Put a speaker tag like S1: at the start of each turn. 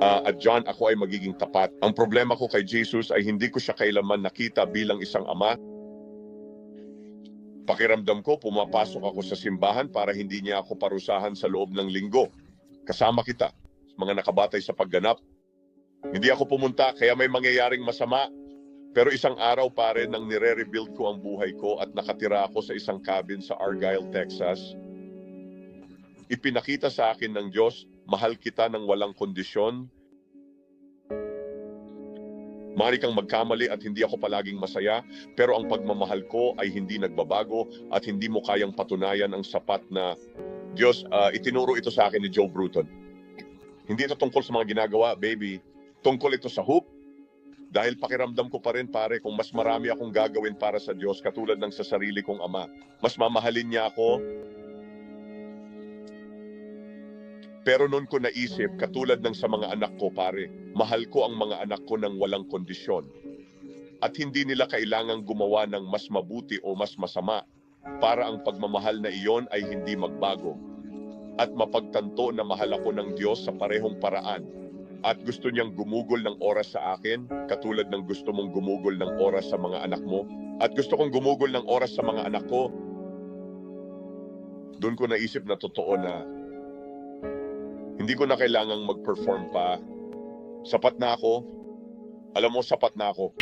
S1: Ah, at John, ako ay magiging tapat. Ang problema ko kay Jesus ay hindi ko siya kailaman nakita bilang isang ama. Pakiramdam ko, pumapasok ako sa simbahan para hindi niya ako parusahan sa loob ng linggo. Kasama kita, mga nakabatay sa pagganap. Hindi ako pumunta, kaya may mangyayaring masama. Pero isang araw pare nang nire-rebuild ko ang buhay ko at nakatira ako sa isang cabin sa Argyle, Texas. Ipinakita sa akin ng Diyos, mahal kita ng walang kondisyon. Mari kang magkamali at hindi ako palaging masaya, pero ang pagmamahal ko ay hindi nagbabago at hindi mo kayang patunayan ang sapat na Diyos, ah, itinuro ito sa akin ni Joe Bruton. Hindi ito tungkol sa mga ginagawa, baby. Tungkol ito sa hope. Dahil pakiramdam ko pa rin pare kung mas marami akong gagawin para sa Diyos katulad ng sa sarili kong ama. Mas mamahalin niya ako. Pero noon ko naisip, katulad ng sa mga anak ko pare, mahal ko ang mga anak ko ng walang kondisyon. At hindi nila kailangang gumawa ng mas mabuti o mas masama para ang pagmamahal na iyon ay hindi magbago. At mapagtanto na mahal ako ng Diyos sa parehong paraan at gusto niyang gumugol ng oras sa akin, katulad ng gusto mong gumugol ng oras sa mga anak mo, at gusto kong gumugol ng oras sa mga anak ko, doon ko naisip na totoo na hindi ko na kailangang mag-perform pa. Sapat na ako. Alam mo, sapat na ako.